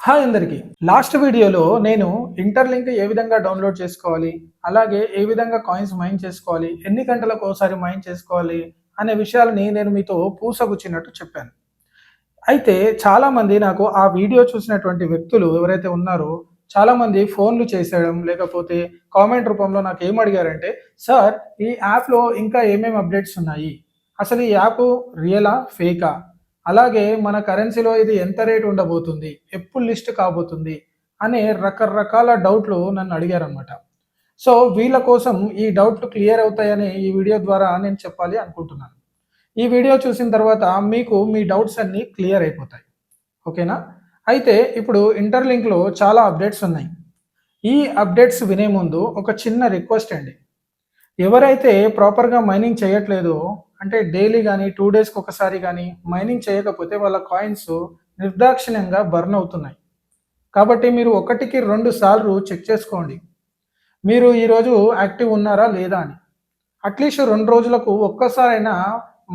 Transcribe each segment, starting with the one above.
Hi అందరికీ. Last వీడియోలో నేను ఇంటర్లింక్ ఏ విధంగా డౌన్లోడ్ చేసుకోవాలి అలాగే ఏ విధంగా కాయిన్స్ మైన్ చేసుకోవాలి ఎన్ని గంటలకు ఒకసారి మైన్ చేసుకోవాలి అనే విషయాలని నేను మీతో పూసగుచ్చినట్టు చెప్పాను. అయితే చాలామంది నాకు ఆ వీడియో చూసినటువంటి వ్యక్తులు ఎవరైతే ఉన్నారో చాలామంది ఫోన్లు చేసేయడం లేకపోతే కామెంట్ రూపంలో నాకు ఏం అడిగారంటే సార్ ఈ యాప్లో ఇంకా ఏమేమి అప్డేట్స్ ఉన్నాయి? అసలు ఈ యాప్ రియలా ఫేకా? అలాగే మన కరెన్సీలో ఇది ఎంత రేట్ ఉండబోతుంది? ఎప్పుడు లిస్ట్ కాబోతుంది? అనే రకరకాల డౌట్లు నన్ను అడిగారనమాట సో వీళ్ళ కోసం ఈ డౌట్లు క్లియర్ అవుతాయని ఈ వీడియో ద్వారా నేను చెప్పాలి అనుకుంటున్నాను. ఈ వీడియో చూసిన తర్వాత మీకు మీ డౌట్స్ అన్నీ క్లియర్ అయిపోతాయి. ఓకేనా? అయితే ఇప్పుడు ఇంటర్లింక్లో చాలా అప్డేట్స్ ఉన్నాయి. ఈ అప్డేట్స్ వినే ముందు ఒక చిన్న రిక్వెస్ట్ అండి. ఎవరైతే ప్రాపర్గా మైనింగ్ చేయట్లేదో అంటే డైలీ కానీ టూ డేస్కి ఒకసారి కానీ మైనింగ్ చేయకపోతే వాళ్ళ కాయిన్స్ నిర్దాక్షిణ్యంగా బర్న్ అవుతున్నాయి. కాబట్టి మీరు ఒకటికి రెండు సార్లు చెక్ చేసుకోండి. మీరు ఈరోజు యాక్టివ్ ఉన్నారా లేదా అని. అట్లీస్ట్ రెండు రోజులకు ఒక్కసారైనా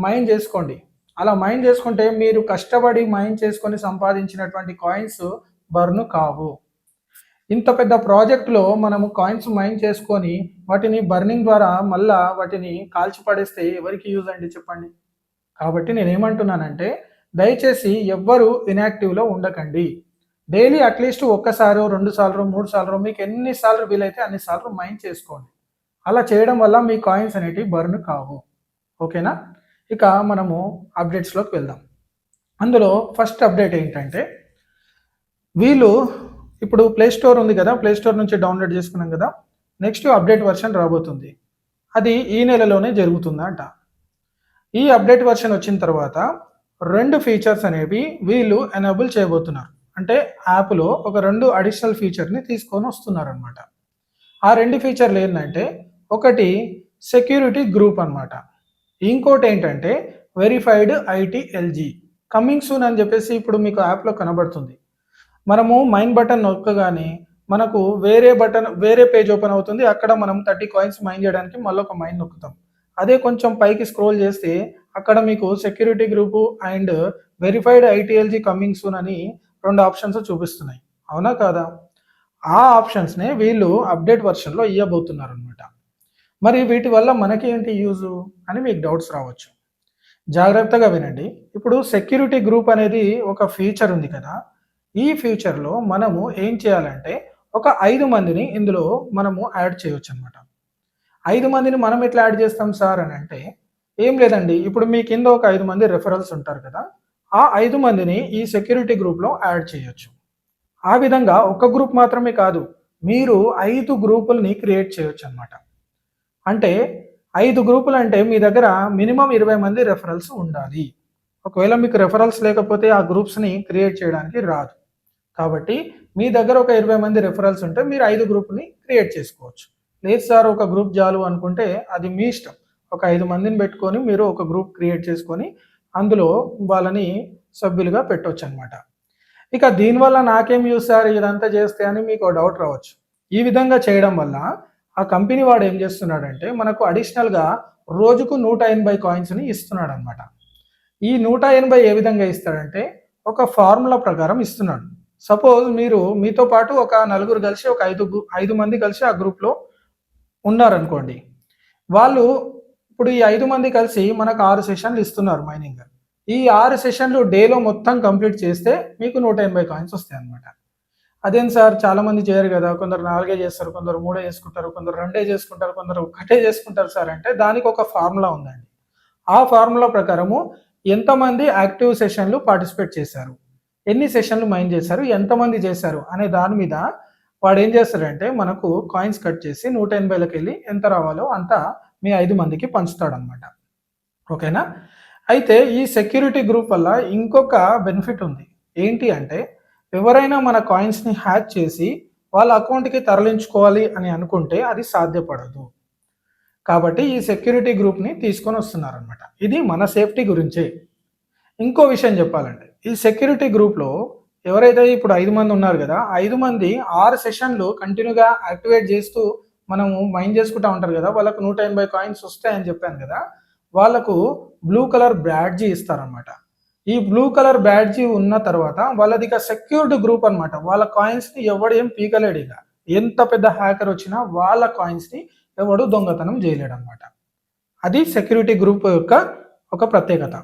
మైన్ చేసుకోండి. అలా మైన్ చేసుకుంటే మీరు కష్టపడి మైన్ చేసుకొని సంపాదించినటువంటి కాయిన్స్ బర్న్ కావు. ఇంత పెద్ద ప్రాజెక్ట్లో మనము కాయిన్స్ మైన్ చేసుకొని వాటిని బర్నింగ్ ద్వారా మళ్ళా వాటిని కాల్చి పడేస్తే ఎవరికి యూజ్ అండి చెప్పండి? కాబట్టి నేను ఏమంటున్నానంటే దయచేసి ఎవ్వరు ఇన్యాక్టివ్లో ఉండకండి. డైలీ అట్లీస్ట్ ఒక్కసారో రెండు సార్లు మూడు సార్లు మీకు ఎన్నిసార్లు వీలైతే అన్నిసార్లు మైన్ చేసుకోండి. అలా చేయడం వల్ల మీ కాయిన్స్ అనేటివి బర్న్ కావు. ఓకేనా? ఇక మనము అప్డేట్స్లోకి వెళ్దాం. అందులో ఫస్ట్ అప్డేట్ ఏంటంటే వీళ్ళు ఇప్పుడు ప్లే స్టోర్ ఉంది కదా ప్లే స్టోర్ నుంచి డౌన్లోడ్ చేసుకున్నాం కదా నెక్స్ట్ అప్డేట్ వర్షన్ రాబోతుంది. అది ఈ నెలలోనే జరుగుతుందంట ఈ అప్డేట్ వర్షన్ వచ్చిన తర్వాత రెండు ఫీచర్స్ అనేవి వీళ్ళు ఎనేబుల్ చేయబోతున్నారు. అంటే యాప్లో ఒక రెండు అడిషనల్ ఫీచర్ని తీసుకొని వస్తున్నారనమాట ఆ రెండు ఫీచర్లు ఏంటంటే ఒకటి సెక్యూరిటీ గ్రూప్ అనమాట ఇంకోటి ఏంటంటే verified IT LG coming soon అని చెప్పేసి ఇప్పుడు మీకు యాప్లో కనబడుతుంది. మనము మైన్ బటన్ నొక్కగానే మనకు వేరే బటన్ వేరే పేజ్ ఓపెన్ అవుతుంది. అక్కడ మనం థర్టీ కాయిన్స్ మైన్ చేయడానికి మళ్ళీ ఒక మైన్ నొక్కుతాం. అదే కొంచెం పైకి స్క్రోల్ చేస్తే అక్కడ మీకు security group and verified ITLG coming soon అని రెండు ఆప్షన్స్ చూపిస్తున్నాయి. అవునా కాదా? ఆ ఆప్షన్స్నే వీళ్ళు అప్డేట్ వర్షన్లో ఇవ్వబోతున్నారు అనమాట మరి వీటి వల్ల మనకి ఏంటి యూజు అని మీకు డౌట్స్ రావచ్చు. జాగ్రత్తగా వినండి. ఇప్పుడు సెక్యూరిటీ గ్రూప్ అనేది ఒక ఫీచర్ ఉంది కదా. ఈ ఫ్యూచర్లో మనము ఏం చేయాలంటే ఒక ఐదు మందిని ఇందులో మనము యాడ్ చేయొచ్చు అనమాట ఐదు మందిని మనం ఎట్లా యాడ్ చేస్తాం సార్ అని అంటే ఏం లేదండి ఇప్పుడు మీ కింద ఒక ఐదు మంది రెఫరల్స్ ఉంటారు కదా ఆ ఐదు మందిని ఈ సెక్యూరిటీ గ్రూప్లో యాడ్ చేయొచ్చు. ఆ విధంగా ఒక గ్రూప్ మాత్రమే కాదు మీరు ఐదు గ్రూపుల్ని క్రియేట్ చేయొచ్చు అనమాట అంటే ఐదు గ్రూపులు అంటే మీ దగ్గర మినిమం ఇరవై మంది రెఫరల్స్ ఉండాలి. ఒకవేళ మీకు రెఫరల్స్ లేకపోతే ఆ గ్రూప్స్ని క్రియేట్ చేయడానికి రాదు. కాబట్టి మీ దగ్గర ఒక ఇరవై మంది రెఫరల్స్ ఉంటే మీరు ఐదు గ్రూప్ని క్రియేట్ చేసుకోవచ్చు. లేదు సార్ ఒక గ్రూప్ చాలు అనుకుంటే అది మీ ఇష్టం. ఒక ఐదు మందిని పెట్టుకొని మీరు ఒక గ్రూప్ క్రియేట్ చేసుకొని అందులో వాళ్ళని సభ్యులుగా పెట్టవచ్చు అనమాట ఇక దీనివల్ల నాకేం యూస్ సార్? ఇదంతా చేస్తే అని మీకు డౌట్ రావచ్చు. ఈ విధంగా చేయడం వల్ల ఆ కంపెనీ వాడు ఏం చేస్తున్నాడంటే మనకు అడిషనల్గా రోజుకు నూట ఎనభై కాయిన్స్ని ఇస్తున్నాడు అనమాట ఈ నూట ఎనభై ఏ విధంగా ఇస్తాడంటే ఒక ఫార్ములా ప్రకారం ఇస్తున్నాడు. సపోజ్ మీరు మీతో పాటు ఒక నలుగురు కలిసి ఒక ఐదు ఐదు మంది కలిసి ఆ గ్రూప్లో ఉన్నారనుకోండి. వాళ్ళు ఇప్పుడు ఈ ఐదు మంది కలిసి మనకు ఆరు సెషన్లు ఇస్తున్నారు మైనింగ్ ఈ ఆరు సెషన్లు డేలో మొత్తం కంప్లీట్ చేస్తే మీకు నూట ఎనభై కాయిన్స్ వస్తాయి అనమాట అదేం సార్? చాలామంది చేయరు కదా. కొందరు నాలుగే చేస్తారు కొందరు మూడే చేసుకుంటారు కొందరు రెండే చేసుకుంటారు కొందరు ఒకటే చేసుకుంటారు సార్ అంటే దానికి ఒక ఫార్ములా ఉందండి. ఆ ఫార్ములా ప్రకారము ఎంతమంది యాక్టివ్ సెషన్లు పార్టిసిపేట్ చేశారు? ఎన్ని సెషన్లు మైండ్ చేశారు ఎంతమంది చేశారు అనే దాని మీద వాడు ఏం చేస్తాడంటే మనకు కాయిన్స్ కట్ చేసి నూట ఎనభైలోకి వెళ్ళి ఎంత రావాలో అంత మీ ఐదు మందికి పంచుతాడు అనమాట ఓకేనా? అయితే ఈ సెక్యూరిటీ గ్రూప్ వల్ల ఇంకొక బెనిఫిట్ ఉంది. ఏంటి అంటే ఎవరైనా మన కాయిన్స్ని హ్యాక్ చేసి వాళ్ళ అకౌంట్కి తరలించుకోవాలి అని అనుకుంటే అది సాధ్యపడదు. కాబట్టి ఈ సెక్యూరిటీ గ్రూప్ని తీసుకొని వస్తున్నారనమాట ఇది మన సేఫ్టీ గురించే. ఇంకో విషయం చెప్పాలంటే ఈ సెక్యూరిటీ గ్రూప్లో ఎవరైతే ఇప్పుడు ఐదు మంది ఉన్నారు కదా ఐదు మంది ఆరు సెషన్లు కంటిన్యూగా యాక్టివేట్ చేస్తూ మనము మైండ్ చేసుకుంటా ఉంటారు కదా వాళ్ళకు నూట ఎనభై కాయిన్స్ వస్తాయని చెప్పాను కదా వాళ్ళకు బ్లూ కలర్ బ్యాడ్జీ ఇస్తారనమాట ఈ బ్లూ కలర్ బ్యాడ్జీ ఉన్న తర్వాత వాళ్ళది ఇక సెక్యూర్డ్ గ్రూప్ అన్నమాట. వాళ్ళ కాయిన్స్ని ఎవడు ఏం పీకలేడు ఇక. ఎంత పెద్ద హ్యాకర్ వచ్చినా వాళ్ళ కాయిన్స్ని ఎవడు దొంగతనం చేయలేడు అనమాట అది సెక్యూరిటీ గ్రూప్ యొక్క ఒక ప్రత్యేకత.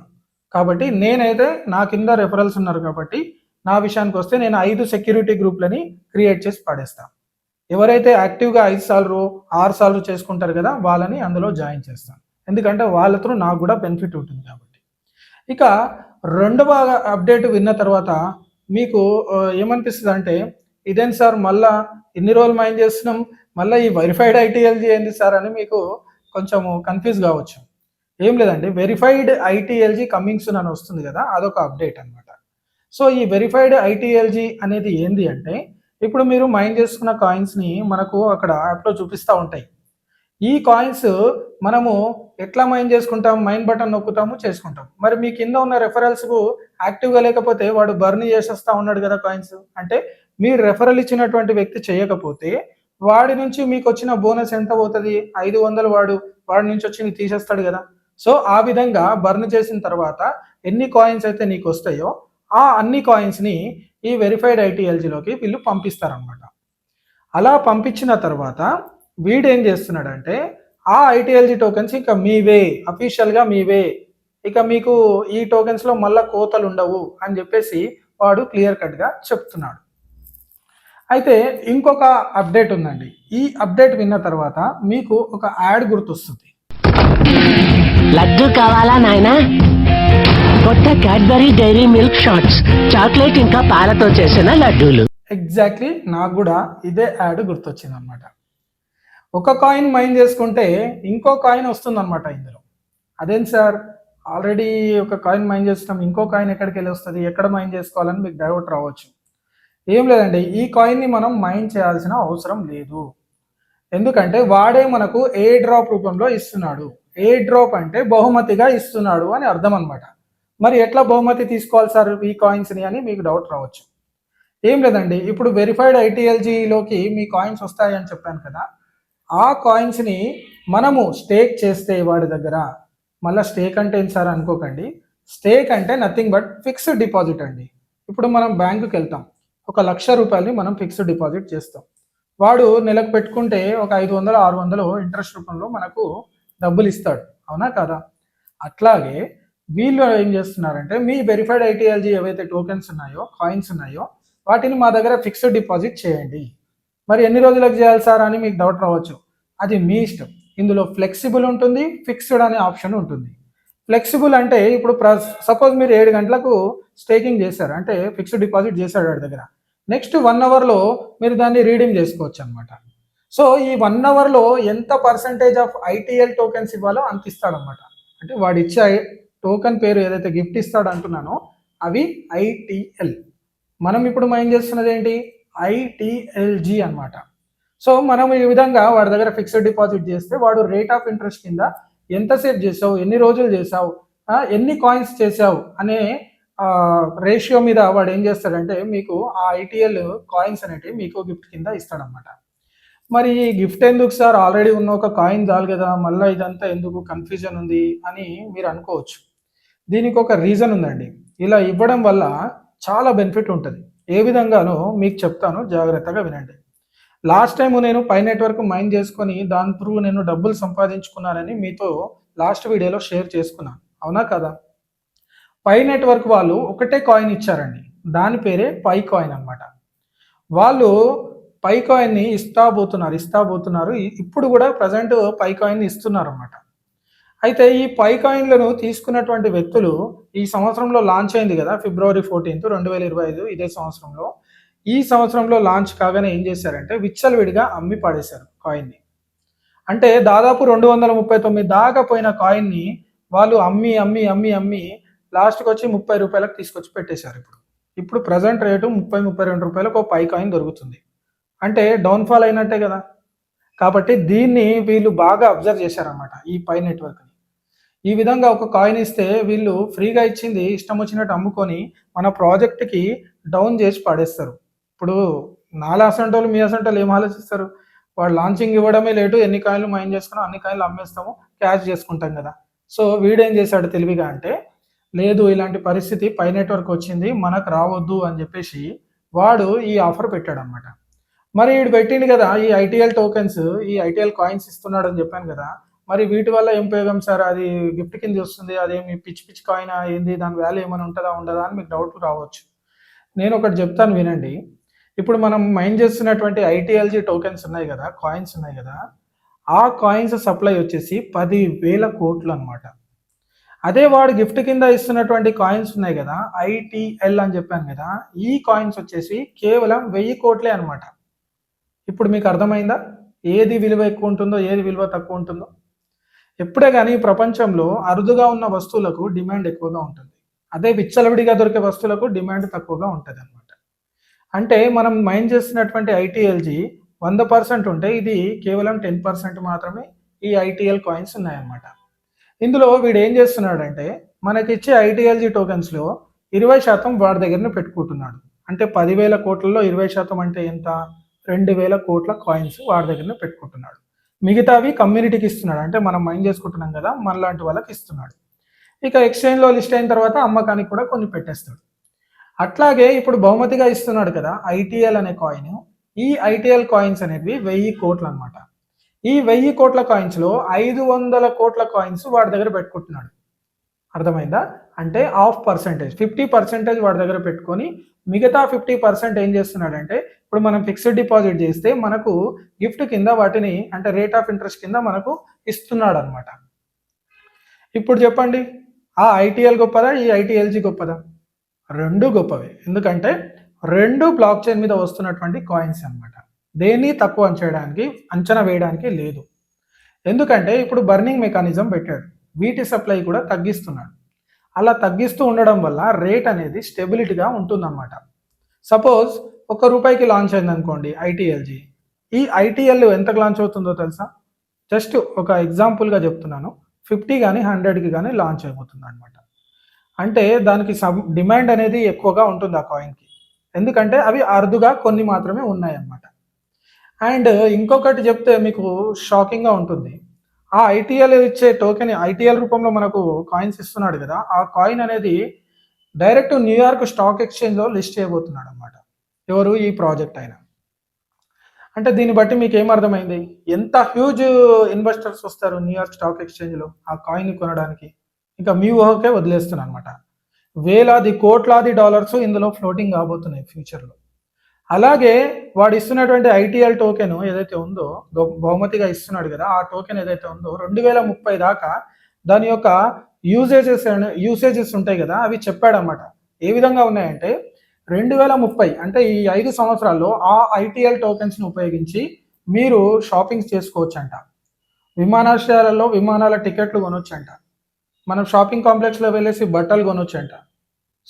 కాబట్టి నేనైతే నా కింద రెఫరల్స్ ఉన్నారు కాబట్టి నా విషయానికి వస్తే నేను ఐదు సెక్యూరిటీ గ్రూప్లని క్రియేట్ చేసి పడేస్తాను ఎవరైతే యాక్టివ్గా ఐదు సార్లు ఆరు సార్లు చేసుకుంటారు కదా వాళ్ళని అందులో జాయిన్ చేస్తాను ఎందుకంటే వాళ్ళతో నాకు కూడా బెనిఫిట్ ఉంటుంది కాబట్టి. ఇక రెండవ అప్డేట్ విన్న తర్వాత మీకు ఏమనిపిస్తుంది అంటే ఇదేంటి సార్ మళ్ళా ఎన్ని రోజులు మైండ్ చేస్తున్నాం మళ్ళీ ఈ వెరిఫైడ్ ఐటీఎల్జీ ఏంది సార్ అని మీకు కొంచెం కన్ఫ్యూజ్ కావచ్చు. ఏం లేదండి. వెరిఫైడ్ ఐటీఎల్జీ కమింగ్ సూన్ అని వస్తుంది కదా అదొక అప్డేట్ అన్నమాట. సో ఈ వెరిఫైడ్ ఐటీఎల్జీ అనేది ఏంది అంటే ఇప్పుడు మీరు మైండ్ చేసుకున్న కాయిన్స్ని మనకు అక్కడ యాప్లో చూపిస్తూ ఉంటాయి. ఈ కాయిన్స్ మనము ఎట్లా మైండ్ చేసుకుంటాం? మైండ్ బటన్ నొక్కుతాము చేసుకుంటాం. మరి మీ కింద ఉన్న రెఫరల్స్కు యాక్టివ్గా లేకపోతే వాడు బర్న్ చేసేస్తా ఉన్నాడు కదా కాయిన్స్ అంటే మీరు రెఫరల్ ఇచ్చినటువంటి వ్యక్తి చేయకపోతే వాడి నుంచి మీకు వచ్చిన బోనస్ ఎంత పోతుంది? ఐదు వందలు వాడు వాడి నుంచి వచ్చి తీసేస్తాడు కదా. సో ఆ విధంగా బర్న్ చేసిన తర్వాత ఎన్ని కాయిన్స్ అయితే నీకు వస్తాయో ఆ అన్ని కాయిన్స్ని ఈ వెరిఫైడ్ ఐటీఎల్జీలోకి వీళ్ళు పంపిస్తారనమాట అలా పంపించిన తర్వాత వీడేం చేస్తున్నాడంటే ఆ ఐటీఎల్జీ టోకెన్స్ ఇంకా మీవే అఫీషియల్గా మీవే ఇక మీకు ఈ టోకెన్స్లో మళ్ళీ కోతలు ఉండవు అని చెప్పేసి వాడు క్లియర్ కట్గా చెప్తున్నాడు. అయితే ఇంకొక అప్డేట్ ఉందండి. ఈ అప్డేట్ విన్న తర్వాత మీకు ఒక యాడ్ గుర్తొస్తుంది. లడ్డు కావాలా నాయనా? కొత్త Cadbury Dairy Milk shots. Chocolate ఇంకా పాలతో చేసిన లడ్డూలు. ఎగ్జాక్ట్లీ నాకు కూడా ఇదే యాడ్ గుర్తొచ్చింది అనమాట ఒక కాయిన్ మైన్ చేసుకుంటే ఇంకో కాయిన్ వస్తుందన్నమాట ఇందులో. అదేం సార్? ఆల్రెడీ ఒక కాయిన్ మైన్ చేస్తున్నాం ఇంకో కాయిన్ ఎక్కడికి వెళ్ళి వస్తుంది? ఎక్కడ మైన్ చేసుకోవాలని మీకు డైవర్ట్ రావచ్చు. ఏం లేదండి ఈ కాయిన్ని మనం మైన్ చేయాల్సిన అవసరం లేదు. ఎందుకంటే వాడే మనకు ఏ డ్రాప్ రూపంలో ఇస్తున్నాడు. ఏ డ్రాప్ అంటే బహుమతిగా ఇస్తున్నాడు అని అర్థం అనమాట మరి ఎట్లా బహుమతి తీసుకోవాలి సార్ ఈ కాయిన్స్ని అని మీకు డౌట్ రావచ్చు. ఏం లేదండి ఇప్పుడు వెరిఫైడ్ ఐటీఎల్జీలోకి మీ కాయిన్స్ వస్తాయని చెప్పాను కదా ఆ కాయిన్స్ని మనము స్టేక్ చేస్తే వాడి దగ్గర మళ్ళీ స్టేక్ అంటే ఏం సార్ అనుకోకండి స్టేక్ అంటే నథింగ్ బట్ ఫిక్స్డ్ డిపాజిట్ అండి. ఇప్పుడు మనం బ్యాంకుకి వెళ్తాం ఒక లక్ష రూపాయలని మనం ఫిక్స్డ్ డిపాజిట్ చేస్తాం. వాడు నెలకు పెట్టుకుంటే ఒక ఐదు వందలు ఆరు వందలు ఇంట్రెస్ట్ రూపంలో మనకు డబ్బులు ఇస్తాడు అవునా కదా? అట్లాగే వీళ్ళు ఏం చేస్తున్నారంటే మీ వెరిఫైడ్ ఐటీఎల్జీ ఏవైతే టోకెన్స్ ఉన్నాయో కాయిన్స్ ఉన్నాయో వాటిని మా దగ్గర ఫిక్స్డ్ డిపాజిట్ చేయండి. మరి ఎన్ని రోజులకు చేయాలి సార్ అని మీకు డౌట్ రావచ్చు. అది మీ ఇష్టం. ఇందులో ఫ్లెక్సిబుల్ ఉంటుంది ఫిక్స్డ్ అనే ఆప్షన్ ఉంటుంది. ఫ్లెక్సిబుల్ అంటే ఇప్పుడు సపోజ్ మీరు ఏడు గంటలకు స్టేకింగ్ చేశారు అంటే ఫిక్స్డ్ డిపాజిట్ చేశాడు వాడి దగ్గర. నెక్స్ట్ వన్ అవర్లో మీరు దాన్ని రీడింగ్ చేసుకోవచ్చు అనమాట సో ఈ వన్ అవర్లో ఎంత పర్సంటేజ్ ఆఫ్ ఐటీఎల్ టోకెన్స్ ఇవ్వాలో అంత ఇస్తాడనమాట అంటే వాడు ఇచ్చే టోకెన్ పేరు ఏదైతే గిఫ్ట్ ఇస్తాడు అంటున్నానో అవి ఐటీఎల్ మనం ఇప్పుడు మైండ్ చేస్తున్నది ఏంటి? ఐటీఎల్జీ అన్నమాట. సో మనం ఈ విధంగా వాడి దగ్గర ఫిక్స్డ్ డిపాజిట్ చేస్తే వాడు రేట్ ఆఫ్ ఇంట్రెస్ట్ కింద ఎంతసేపు చేసావు? ఎన్ని రోజులు చేసావు? ఎన్ని కాయిన్స్ చేసావు? అనే రేషియో మీద వాడు ఏం చేస్తాడంటే మీకు ఆ ఐటీఎల్ కాయిన్స్ అనేటివి మీకు గిఫ్ట్ కింద ఇస్తాడనమాట మరి ఈ గిఫ్ట్ ఎందుకు సార్? ఆల్రెడీ ఉన్న ఒక కాయిన్ చాలు కదా మళ్ళీ ఇదంతా ఎందుకు కన్ఫ్యూజన్ ఉంది అని మీరు అనుకోవచ్చు. దీనికి ఒక రీజన్ ఉందండి. ఇలా ఇవ్వడం వల్ల చాలా బెనిఫిట్ ఉంటుంది. ఏ విధంగానో మీకు చెప్తాను జాగ్రత్తగా వినండి. లాస్ట్ టైం నేను పై నెట్వర్క్ మైండ్ చేసుకొని దాని త్రూ నేను డబ్బులు సంపాదించుకున్నానని మీతో లాస్ట్ వీడియోలో షేర్ చేసుకున్నాను. అవునా కదా? పై నెట్వర్క్ వాళ్ళు ఒకటే కాయిన్ ఇచ్చారండి. దాని పేరే పై కాయిన్ అన్నమాట. వాళ్ళు పై కాయిన్ని ఇస్తా పోతున్నారు ఇస్తా పోతున్నారు. ఇప్పుడు కూడా ప్రజెంట్ పై కాయిన్ ఇస్తున్నారు అన్నమాట అయితే ఈ పై కాయిన్లను తీసుకున్నటువంటి వ్యక్తులు ఈ సంవత్సరంలో లాంచ్ అయింది కదా ఫిబ్రవరి ఫోర్టీన్త్ రెండు వేల ఇరవై ఐదు ఇదే సంవత్సరంలో. ఈ సంవత్సరంలో లాంచ్ కాగానే ఏం చేశారంటే విచ్చలవిడిగా అమ్మి పడేశారు కాయిన్ని. అంటే దాదాపు రెండు వందల ముప్పై తొమ్మిది దాకా పోయిన కాయిన్ని వాళ్ళు అమ్మి అమ్మి అమ్మి అమ్మి లాస్ట్కి వచ్చి ముప్పై రూపాయలకు తీసుకొచ్చి పెట్టేశారు ఇప్పుడు. ఇప్పుడు ప్రజెంట్ రేటు ముప్పై ముప్పై రెండు రూపాయలకు ఒక పై కాయిన్ దొరుకుతుంది. అంటే డౌన్ఫాల్ అయినట్టే కదా. కాబట్టి దీన్ని వీళ్ళు బాగా అబ్జర్వ్ చేశారనమాట ఈ పై నెట్వర్క్ని ఈ విధంగా ఒక కాయిన్ ఇస్తే వీళ్ళు ఫ్రీగా ఇచ్చింది ఇష్టం వచ్చినట్టు అమ్ముకొని మన ప్రాజెక్ట్కి డౌన్ చేసి పడేస్తారు. ఇప్పుడు నాలా అసంటోళ్ళు మీ అసంటోళ్ళు ఏం ఆలోచిస్తారు? వాడు లాంచింగ్ ఇవ్వడమే లేటు ఎన్ని కాయలు మైన్ చేసుకున్నాం అన్ని కాయలు అమ్మేస్తాము క్యాష్ చేసుకుంటాం కదా. సో వీడేం చేశాడు తెలివిగా అంటే లేదు ఇలాంటి పరిస్థితి పై నెట్వర్క్ వచ్చింది మనకు రావద్దు అని చెప్పేసి వాడు ఈ ఆఫర్ పెట్టాడు అనమాట మరి వీడు పెట్టిండు కదా ఈ ఐటీఎల్ టోకెన్స్ ఈ ఐటీఎల్ కాయిన్స్ ఇస్తున్నాడు అని చెప్పాను కదా మరి వీటి వల్ల ఏం ఉపయోగం సార్? అది గిఫ్ట్ కింద వస్తుంది అదేమి పిచ్చి పిచ్చి కాయిన్ ఏంది దాని వాల్యూ ఏమైనా ఉంటుందా ఉండదా అని మీకు డౌట్ రావచ్చు. నేను ఒకటి చెప్తాను వినండి. ఇప్పుడు మనం మైండ్ చేస్తున్నటువంటి ఐటీఎల్జీ టోకెన్స్ ఉన్నాయి కదా కాయిన్స్ ఉన్నాయి కదా ఆ కాయిన్స్ సప్లై వచ్చేసి పది వేల కోట్లు అనమాట అదే వాడు గిఫ్ట్ కింద ఇస్తున్నటువంటి కాయిన్స్ ఉన్నాయి కదా ఐటీఎల్ అని చెప్పాను కదా ఈ కాయిన్స్ వచ్చేసి కేవలం వెయ్యి కోట్లే అనమాట ఇప్పుడు మీకు అర్థమైందా? ఏది విలువ ఎక్కువ ఉంటుందో ఏది విలువ తక్కువ ఉంటుందో? ఎప్పుడే కానీ ప్రపంచంలో అరుదుగా ఉన్న వస్తువులకు డిమాండ్ ఎక్కువగా ఉంటుంది. అదే విచ్చలవిడిగా దొరికే వస్తువులకు డిమాండ్ తక్కువగా ఉంటుంది అనమాట అంటే మనం మైండ్ చేస్తున్నటువంటి ఐటీఎల్జీ వంద పర్సెంట్ ఉంటే ఇది కేవలం టెన్ పర్సెంట్ మాత్రమే ఈ ఐటీఎల్ కాయిన్స్ ఉన్నాయన్నమాట. ఇందులో వీడు ఏం చేస్తున్నాడంటే మనకిచ్చే ఐటీఎల్జీ టోకెన్స్లో ఇరవై శాతం వాడి దగ్గరనే పెట్టుకుంటున్నాడు. అంటే పదివేల కోట్లలో ఇరవై శాతం అంటే ఎంత? రెండు వేల కోట్ల కాయిన్స్ వాడి దగ్గరనే పెట్టుకుంటున్నాడు. మిగతావి కమ్యూనిటీకి ఇస్తున్నాడు. అంటే మనం మైండ్ చేసుకుంటున్నాం కదా మనలాంటి వాళ్ళకి ఇస్తున్నాడు. ఇక ఎక్స్చేంజ్లో లిస్ట్ అయిన తర్వాత అమ్మకానికి కూడా కొన్ని పెట్టేస్తాడు. అట్లాగే ఇప్పుడు బహుమతిగా ఇస్తున్నాడు కదా ఐటీఎల్ అనే కాయిన్ ఈ ఐటీఎల్ కాయిన్స్ అనేవి వెయ్యి కోట్లు అనమాట ఈ వెయ్యి కోట్ల కాయిన్స్లో ఐదు వందల కోట్ల కాయిన్స్ వాడి దగ్గర పెట్టుకుంటున్నాడు. అర్థమైందా? అంటే హాఫ్ పర్సెంటేజ్. ఫిఫ్టీ పర్సెంటేజ్ వాడి దగ్గర పెట్టుకొని మిగతా ఫిఫ్టీ పర్సెంట్ ఏం చేస్తున్నాడంటే ఇప్పుడు మనం ఫిక్స్డ్ డిపాజిట్ చేస్తే మనకు గిఫ్ట్ కింద వాటిని అంటే రేట్ ఆఫ్ ఇంట్రెస్ట్ కింద మనకు ఇస్తున్నాడు అనమాట ఇప్పుడు చెప్పండి ఆ ఐటీఎల్ గొప్పదా ఈ ఐటీఎల్జీ గొప్పదా? రెండు గొప్పవే. ఎందుకంటే రెండు బ్లాక్ చైన్ మీద వస్తున్నటువంటి కాయిన్స్ అనమాట దేన్ని తక్కువ చేయడానికి అంచనా వేయడానికి లేదు. ఎందుకంటే ఇప్పుడు బర్నింగ్ మెకానిజం పెట్టాడు. వీటి సప్లై కూడా తగ్గిస్తున్నాడు. అలా తగ్గిస్తూ ఉండడం వల్ల రేట్ అనేది స్టెబిలిటీగా ఉంటుందన్నమాట. సపోజ్ ఒక రూపాయికి లాంచ్ అయింది అనుకోండి ఐటీఎల్జీ. ఈ ఐటీఎల్ ఎంతకు లాంచ్ అవుతుందో తెలుసా? జస్ట్ ఒక ఎగ్జాంపుల్గా చెప్తున్నాను. ఫిఫ్టీ కానీ హండ్రెడ్కి కానీ లాంచ్ అయిపోతుంది అనమాట అంటే దానికి సబ్ డిమాండ్ అనేది ఎక్కువగా ఉంటుంది ఆ కాయిన్కి ఎందుకంటే అవి అరుదుగా కొన్ని మాత్రమే ఉన్నాయన్నమాట. అండ్ ఇంకొకటి చెప్తే మీకు షాకింగ్గా ఉంటుంది. ఆ ఐటీఎల్ ఇచ్చే టోకెన్ ఐటీఎల్ రూపంలో మనకు కాయిన్స్ ఇస్తున్నాడు కదా ఆ కాయిన్ అనేది డైరెక్ట్ న్యూయార్క్ స్టాక్ ఎక్స్చేంజ్లో లిస్ట్ చేయబోతున్నాడు అనమాట ఎవరు ఈ ప్రాజెక్ట్ అయినా. అంటే దీన్ని బట్టి మీకు ఏమర్థమైంది ఎంత హ్యూజ్ ఇన్వెస్టర్స్ వస్తారు న్యూయార్క్ స్టాక్ ఎక్స్చేంజ్లో ఆ కాయిన్ కొనడానికి? ఇంకా మీ ఊహకే వదిలేస్తున్నాను అనమాట వేలాది కోట్లాది డాలర్స్ ఇందులో ఫ్లోటింగ్ కాబోతున్నాయి ఫ్యూచర్లో అలాగే వాడు ఇస్తున్నటువంటి ఐటీఎల్ టోకెన్ ఏదైతే ఉందో బహుమతిగా ఇస్తున్నాడు కదా ఆ టోకెన్ ఏదైతే ఉందో రెండు వేల ముప్పై దాకా దాని యొక్క యూసేజెస్ యూసేజెస్ ఉంటాయి కదా అవి చెప్పాడన్నమాట. ఏ విధంగా ఉన్నాయంటే రెండు వేల ముప్పై అంటే ఈ ఐదు సంవత్సరాల్లో ఆ ఐటీఎల్ టోకెన్స్ని ఉపయోగించి మీరు షాపింగ్ చేసుకోవచ్చంట. విమానాశ్రయాలలో విమానాల టికెట్లు కొనొచ్చంట. మనం షాపింగ్ కాంప్లెక్స్లో వెళ్ళేసి బట్టలు కొనొచ్చంట.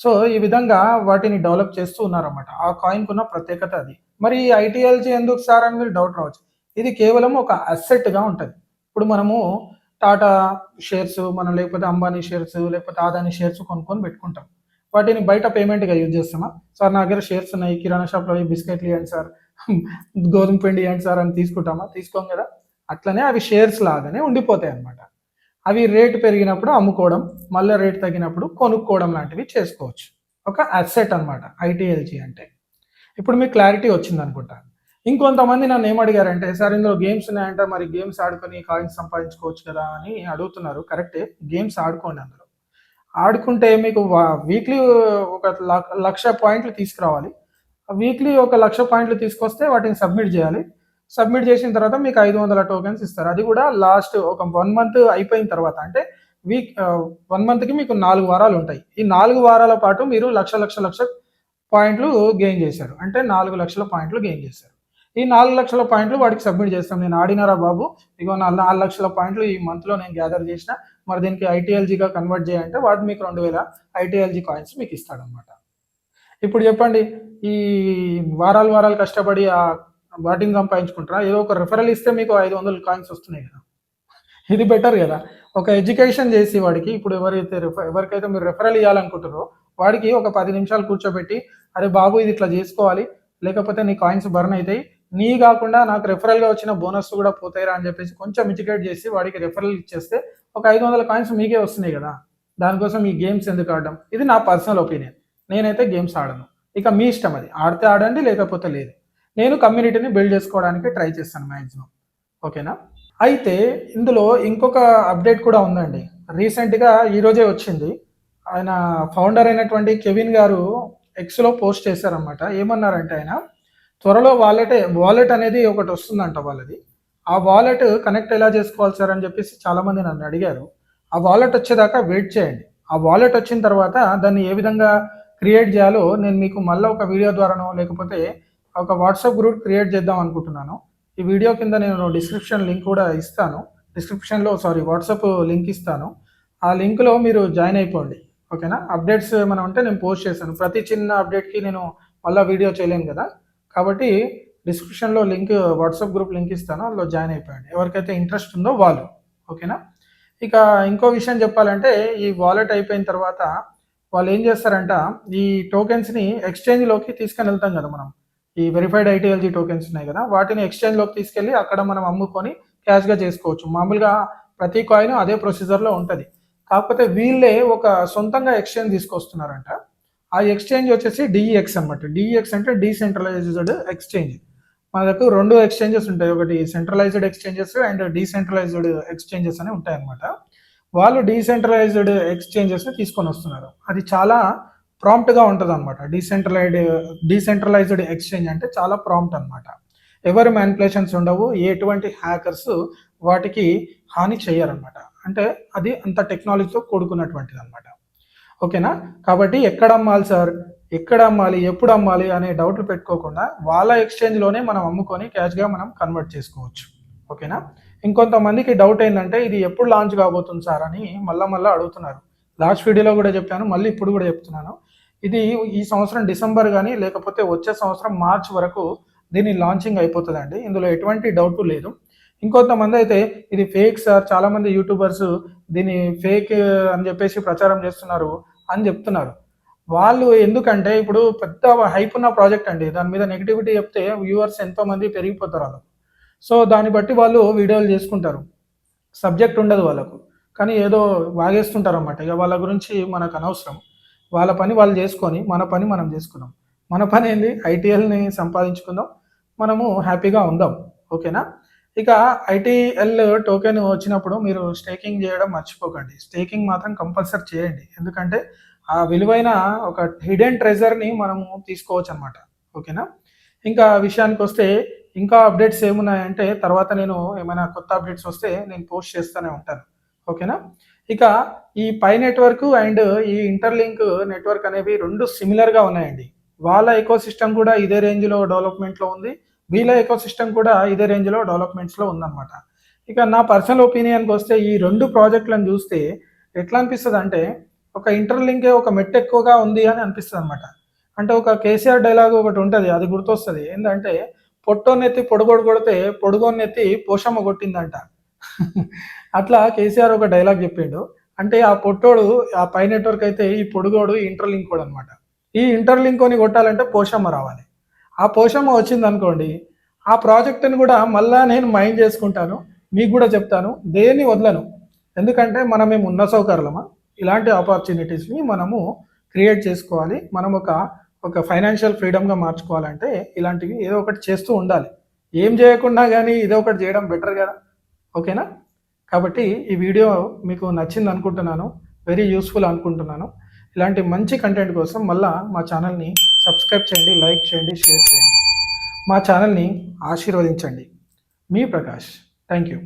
సో ఈ విధంగా వాటిని డెవలప్ చేస్తూ ఉన్నారన్నమాట. ఆ కాయిన్కు ఉన్న ప్రత్యేకత అది. మరి ఈ ఐటీఎల్జీ ఎందుకు సార్ అని మీరు డౌట్ రావచ్చు. ఇది కేవలం ఒక అసెట్గా ఉంటుంది. ఇప్పుడు మనము టాటా షేర్స్ మనం లేకపోతే అంబానీ షేర్స్ లేకపోతే ఆదాని షేర్స్ కొనుక్కొని పెట్టుకుంటాం. వాటిని బయట పేమెంట్గా యూజ్ చేస్తామా? సార్ నా దగ్గర షేర్స్ ఉన్నాయి కిరాణా షాప్లో ఈ బిస్కెట్లు ఇవ్వండి సార్ గోధుమ పిండి ఇవ్వండి సార్ అని తీసుకుంటామా? తీసుకోం కదా. అట్లనే అవి షేర్స్ లాగానే ఉండిపోతాయి అన్నమాట. అవి రేటు పెరిగినప్పుడు అమ్ముకోవడం మళ్ళీ రేట్ తగ్గినప్పుడు కొనుక్కోవడం లాంటివి చేసుకోవచ్చు. ఒక అసెట్ అన్నమాట ఐటీఎల్జీ అంటే. ఇప్పుడు మీకు క్లారిటీ వచ్చింది అనుకుంటా. ఇంకొంతమంది నన్ను ఏం అడిగారంటే సార్ ఇందులో గేమ్స్ ఉన్నాయంటే మరి గేమ్స్ ఆడుకొని కాయిన్స్ సంపాదించుకోవచ్చు కదా అని అడుగుతున్నారు. కరెక్టే గేమ్స్ ఆడుకోండి అందులో ఆడుకుంటే మీకు వీక్లీ ఒక లక్ష పాయింట్లు తీసుకురావాలి. వీక్లీ ఒక లక్ష పాయింట్లు తీసుకొస్తే వాటిని సబ్మిట్ చేయాలి. సబ్మిట్ చేసిన తర్వాత మీకు ఐదు వందల టోకెన్స్ ఇస్తారు. అది కూడా లాస్ట్ ఒక వన్ మంత్ అయిపోయిన తర్వాత అంటే వీక్ వన్ మంత్కి మీకు నాలుగు వారాలు ఉంటాయి. ఈ నాలుగు వారాల పాటు మీరు లక్ష లక్ష లక్ష పాయింట్లు గెయిన్ చేశారు. అంటే నాలుగు లక్షల పాయింట్లు గెయిన్ చేశారు. ఈ నాలుగు లక్షల పాయింట్లు వాడికి సబ్మిట్ చేస్తాం. నేను ఆడినారా బాబు? ఇగో నా నాలుగు లక్షల పాయింట్లు ఈ మంత్లో నేను గ్యాదర్ చేసిన. మరి దీనికి ఐటీఎల్జీగా కన్వర్ట్ చేయాలంటే వాడు మీకు రెండు వేల ఐటీఎల్జీ కాయిన్స్ మీకు ఇస్తాడనమాట ఇప్పుడు చెప్పండి ఈ వారాలు వారాలు కష్టపడి ఆ వాటిని సంపాదించుకుంటారా? ఏదో ఒక రిఫరల్ ఇస్తే మీకు ఐదు వందలు కాయిన్స్ వస్తున్నాయి కదా. ఇది బెటర్ కదా. ఒక ఎడ్యుకేషన్ చేసి వాడికి ఇప్పుడు ఎవరైతే రెఫ ఎవరికైతే మీరు రెఫరల్ ఇవ్వాలనుకుంటారో వాడికి ఒక పది నిమిషాలు కూర్చోబెట్టి అరే బాబు ఇది ఇట్లా చేసుకోవాలి. లేకపోతే నీ కాయిన్స్ బర్న్ అవుతాయి. నీ కాకుండా నాకు రెఫరల్గా వచ్చిన బోనస్ కూడా పోతాయిరా అని చెప్పేసి కొంచెం ఎడ్యుకేట్ చేసి వాడికి రెఫరల్ ఇచ్చేస్తే ఒక ఐదు వందల కాయిన్స్ మీకే వస్తున్నాయి కదా. దానికోసం ఈ గేమ్స్ ఎందుకు ఆడడం? ఇది నా పర్సనల్ ఒపీనియన్ నేనైతే గేమ్స్ ఆడను. ఇక మీ ఇష్టం అది. ఆడితే ఆడండి లేకపోతే లేదు. నేను కమ్యూనిటీని బిల్డ్ చేసుకోవడానికి ట్రై చేస్తాను మ్యాక్సిమం ఓకేనా? అయితే ఇందులో ఇంకొక అప్డేట్ కూడా ఉందండి. రీసెంట్గా ఈరోజే వచ్చింది. ఆయన ఫౌండర్ అయినటువంటి కెవిన్ గారు ఎక్స్లో పోస్ట్ చేశారనమాట ఏమన్నారంటే ఆయన త్వరలో వాలెట్ వాలెట్ అనేది ఒకటి వస్తుందంట వాళ్ళది. ఆ వాలెట్ కనెక్ట్ ఎలా చేసుకోవాలి సార్ అని చెప్పేసి చాలామంది నన్ను అడిగారు. ఆ వాలెట్ వచ్చేదాకా వెయిట్ చేయండి. ఆ వాలెట్ వచ్చిన తర్వాత దాన్ని ఏ విధంగా క్రియేట్ చేయాలో నేను మీకు మళ్ళీ ఒక వీడియో ద్వారానో లేకపోతే ఒక వాట్సాప్ గ్రూప్ క్రియేట్ చేద్దాం అనుకుంటున్నాను. ఈ వీడియో కింద నేను డిస్క్రిప్షన్ లింక్ కూడా ఇస్తాను. డిస్క్రిప్షన్లో సారీ వాట్సాప్ లింక్ ఇస్తాను. ఆ లింక్లో మీరు జాయిన్ అయిపోండి. ఓకేనా? అప్డేట్స్ ఏమైనా ఉంటే నేను పోస్ట్ చేశాను ప్రతి చిన్న అప్డేట్కి నేను మళ్ళీ వీడియో చేయలేను కదా. కాబట్టి డిస్క్రిప్షన్లో లింక్ వాట్సాప్ గ్రూప్ లింక్ ఇస్తాను. అందులో జాయిన్ అయిపోయండి. ఎవరికైతే ఇంట్రెస్ట్ ఉందో వాళ్ళు. ఓకేనా? ఇక ఇంకో విషయం చెప్పాలంటే ఈ వాలెట్ అయిపోయిన తర్వాత వాళ్ళు ఏం చేస్తారంట ఈ టోకెన్స్ని ఎక్స్చేంజ్లోకి తీసుకొని వెళ్తాం కదా మనం. ఈ వెరిఫైడ్ ఐటీఎల్జీ టోకెన్స్ ఉన్నాయి కదా వాటిని ఎక్స్చేంజ్లోకి తీసుకెళ్ళి అక్కడ మనం అమ్ముకొని క్యాష్గా చేసుకోవచ్చు. మామూలుగా ప్రతి కాయిన్ అదే ప్రొసీజర్లో ఉంటుంది. కాకపోతే వీళ్ళే ఒక సొంతంగా ఎక్స్చేంజ్ తీసుకొస్తున్నారంట. ఆ ఎక్స్చేంజ్ వచ్చేసి డిఈఎక్స్ అనమాట డిఈఎక్స్ అంటే డీసెంట్రలైజ్డ్ ఎక్స్చేంజ్ మన దగ్గర రెండు ఎక్స్చేంజెస్ ఉంటాయి. ఒకటి centralised exchanges and decentralised exchanges అని ఉంటాయి అనమాట వాళ్ళు డీసెంట్రలైజ్డ్ ఎక్స్చేంజెస్ తీసుకొని వస్తున్నారు. అది చాలా ప్రాంప్ట్గా ఉంటుంది అనమాట డీసెంట్రలైడ్ డీసెంట్రలైజ్డ్ ఎక్స్చేంజ్ అంటే చాలా ప్రాంప్ట్ అనమాట ఎవరి మ్యానిపులేషన్స్ ఉండవు ఎటువంటి హ్యాకర్స్ వాటికి హాని చేయరనమాట అంటే అది అంత టెక్నాలజీతో కూడుకున్నటువంటిది అనమాట ఓకేనా? కాబట్టి ఎక్కడ అమ్మాలి సార్? ఎక్కడ అమ్మాలి? ఎప్పుడు అమ్మాలి? అనే డౌట్లు పెట్టుకోకుండా వాళ్ళ ఎక్స్చేంజ్లోనే మనం అమ్ముకొని క్యాష్గా మనం కన్వర్ట్ చేసుకోవచ్చు. ఓకేనా? ఇంకొంతమందికి డౌట్ ఏంటంటే ఇది ఎప్పుడు లాంచ్ కాబోతుంది సార్ అని మళ్ళా మళ్ళీ అడుగుతున్నారు. లాస్ట్ వీడియోలో కూడా చెప్పాను మళ్ళీ ఇప్పుడు కూడా చెప్తున్నాను. ఇది ఈ సంవత్సరం డిసెంబర్ కానీ లేకపోతే వచ్చే సంవత్సరం మార్చ్ వరకు దీని లాంచింగ్ అయిపోతుందండి. ఇందులో ఎటువంటి డౌట్ లేదు. ఇంకొంతమంది అయితే ఇది ఫేక్ సార్ చాలామంది యూట్యూబర్స్ దీన్ని ఫేక్ అని చెప్పేసి ప్రచారం చేస్తున్నారు అని చెప్తున్నారు. వాళ్ళు ఎందుకంటే ఇప్పుడు పెద్ద హైప్ ఉన్న ప్రాజెక్ట్ అండి. దాని మీద నెగిటివిటీ చెప్తే వ్యూవర్స్ ఎంతోమంది పెరిగిపోతారు వాళ్ళు. సో దాన్ని బట్టి వాళ్ళు వీడియోలు చేసుకుంటారు. సబ్జెక్ట్ ఉండదు వాళ్ళకు. కానీ ఏదో వాగేస్తుంటారు అన్నమాట ఇక వాళ్ళ గురించి మనకు అనవసరం. వాళ్ళ పని వాళ్ళు చేసుకొని మన పని మనం చేసుకున్నాం. మన పని ఏంది? ఐటీఎల్ని సంపాదించుకుందాం. మనము హ్యాపీగా ఉందాం. ఓకేనా? ఇక ఐటీఎల్ టోకెన్ వచ్చినప్పుడు మీరు స్టేకింగ్ చేయడం మర్చిపోకండి. స్టేకింగ్ మాత్రం కంపల్సరీ చేయండి. ఎందుకంటే ఆ విలువైన ఒక హిడెన్ ట్రెజర్ని మనము తీసుకోవచ్చు అనమాట ఓకేనా? ఇంకా విషయానికి వస్తే ఇంకా అప్డేట్స్ ఏమున్నాయంటే తర్వాత నేను ఏమైనా కొత్త అప్డేట్స్ వస్తే నేను పోస్ట్ చేస్తూనే ఉంటాను. ఓకేనా? ఇక ఈ పై నెట్వర్క్ అండ్ ఈ ఇంటర్లింక్ నెట్వర్క్ అనేవి రెండు సిమిలర్గా ఉన్నాయండి. వాళ్ళ ఎకో సిస్టమ్ కూడా ఇదే రేంజ్లో డెవలప్మెంట్లో ఉంది. వీళ్ళ ఎకో సిస్టమ్ కూడా ఇదే రేంజ్లో డెవలప్మెంట్స్లో ఉందన్నమాట. ఇక నా పర్సనల్ ఒపీనియన్కి వస్తే ఈ రెండు ప్రాజెక్టులను చూస్తే ఎట్లా అనిపిస్తుంది అంటే ఒక ఇంటర్లింకే ఒక మెట్ ఎక్కువగా ఉంది అని అనిపిస్తుంది అనమాట అంటే ఒక కేసీఆర్ డైలాగ్ ఒకటి ఉంటుంది అది గుర్తొస్తుంది. ఏంటంటే పొట్టోన్నెత్తి పొడుగోడు కొడితే పొడుగోన్నెత్తి పోషమ్మ కొట్టిందంట. అట్లా కేసీఆర్ ఒక డైలాగ్ చెప్పిండు. అంటే ఆ పొట్టోడు ఆ పై నెట్వర్క్ అయితే ఈ పొడుగోడు ఇంటర్లింక్ కోడ్ అనమాట ఈ ఇంటర్లింక్ కొని కొట్టాలంటే పోషమ్మ రావాలి. ఆ పోషమ్మ వచ్చింది అనుకోండి ఆ ప్రాజెక్ట్ని కూడా మళ్ళా నేను మైండ్ చేసుకుంటాను మీకు కూడా చెప్తాను దేన్ని వదలను. ఎందుకంటే మనం మేము ఉన్న సౌకర్యమా? ఇలాంటి ఆపర్చునిటీస్ని మనము క్రియేట్ చేసుకోవాలి. మనం ఒక ఒక ఫైనాన్షియల్ ఫ్రీడమ్గా మార్చుకోవాలంటే ఇలాంటివి ఏదో ఒకటి చేస్తూ ఉండాలి. ఏం చేయకుండా కానీ ఏదో ఒకటి చేయడం బెటర్ కదా. ఓకేనా కాబట్టి ఈ వీడియో మీకు నచ్చింది అనుకుంటున్నాను వెరీ యూస్ఫుల్ అనుకుంటున్నాను. ఇలాంటి మంచి కంటెంట్ కోసం మళ్ళా మా ఛానల్ని సబ్స్క్రైబ్ చేయండి లైక్ చేయండి షేర్ చేయండి. మా ఛానల్ని ఆశీర్వదించండి. మీ ప్రకాష్. Thank you